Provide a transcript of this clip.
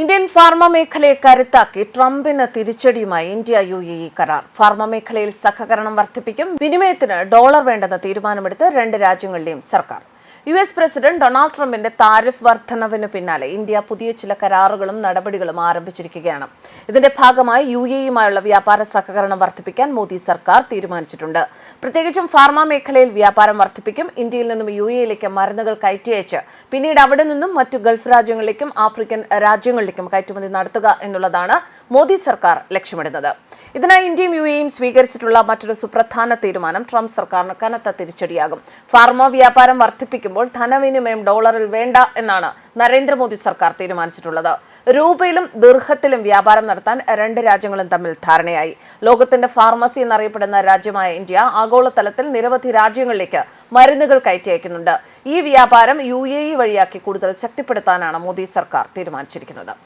Indian pharma മേഖലയെ കരുത്താക്കി ട്രംപിന് തിരിച്ചടിയുമായി ഇന്ത്യ യു എ ഇ കരാർ. ഫാർമ മേഖലയിൽ സഹകരണം വർദ്ധിപ്പിക്കും വിനിമയത്തിന് ഡോളർ വേണ്ടെന്ന തീരുമാനമെടുത്ത് രണ്ട് രാജ്യങ്ങളിലെയും സർക്കാർ. യു എസ് പ്രസിഡന്റ് ഡൊണാൾഡ് ട്രംപിന്റെ താരിഫ് വർധനവിന് പിന്നാലെ ഇന്ത്യ പുതിയ ചില കരാറുകളും നടപടികളും ആരംഭിച്ചിരിക്കുകയാണ്. ഇതിന്റെ ഭാഗമായി യു എയുമായുള്ള വ്യാപാര സഹകരണം വർദ്ധിപ്പിക്കാൻ മോദി സർക്കാർ തീരുമാനിച്ചിട്ടുണ്ട്. പ്രത്യേകിച്ചും ഫാർമ മേഖലയിൽ വ്യാപാരം വർദ്ധിപ്പിക്കും ഇന്ത്യയിൽ നിന്നും യു എയിലേക്ക് മരുന്നുകൾ കയറ്റി അയച്ച് പിന്നീട് അവിടെ നിന്നും മറ്റു ഗൾഫ് രാജ്യങ്ങളിലേക്കും ആഫ്രിക്കൻ രാജ്യങ്ങളിലേക്കും കയറ്റുമതി നടത്തുക എന്നുള്ളതാണ് മോദി സർക്കാർ ലക്ഷ്യമിടുന്നത്. ഇതിനായി ഇന്ത്യയും യു എയും സ്വീകരിച്ചിട്ടുള്ള മറ്റൊരു സുപ്രധാന തീരുമാനം ട്രംപ് സർക്കാരിന് കനത്ത തിരിച്ചടിയാകും. ഫാർമ വ്യാപാരം വർദ്ധിപ്പിക്കുമ്പോൾ ധനവിനിമയം ഡോളറിൽ വേണ്ട എന്നാണ് നരേന്ദ്രമോദി സർക്കാർ തീരുമാനിച്ചിട്ടുള്ളത്. രൂപയിലും ദീർഘത്തിലും വ്യാപാരം നടത്താൻ രണ്ട് രാജ്യങ്ങളും തമ്മിൽ ധാരണയായി. ലോകത്തിന്റെ ഫാർമസി എന്നറിയപ്പെടുന്ന രാജ്യമായ ഇന്ത്യ ആഗോളതലത്തിൽ നിരവധി രാജ്യങ്ങളിലേക്ക് മരുന്നുകൾ കയറ്റി അയക്കുന്നുണ്ട് ഈ വ്യാപാരം യു എ ഇ വഴിയാക്കി കൂടുതൽ ശക്തിപ്പെടുത്താനാണ് മോദി സർക്കാർ തീരുമാനിച്ചിരിക്കുന്നത്.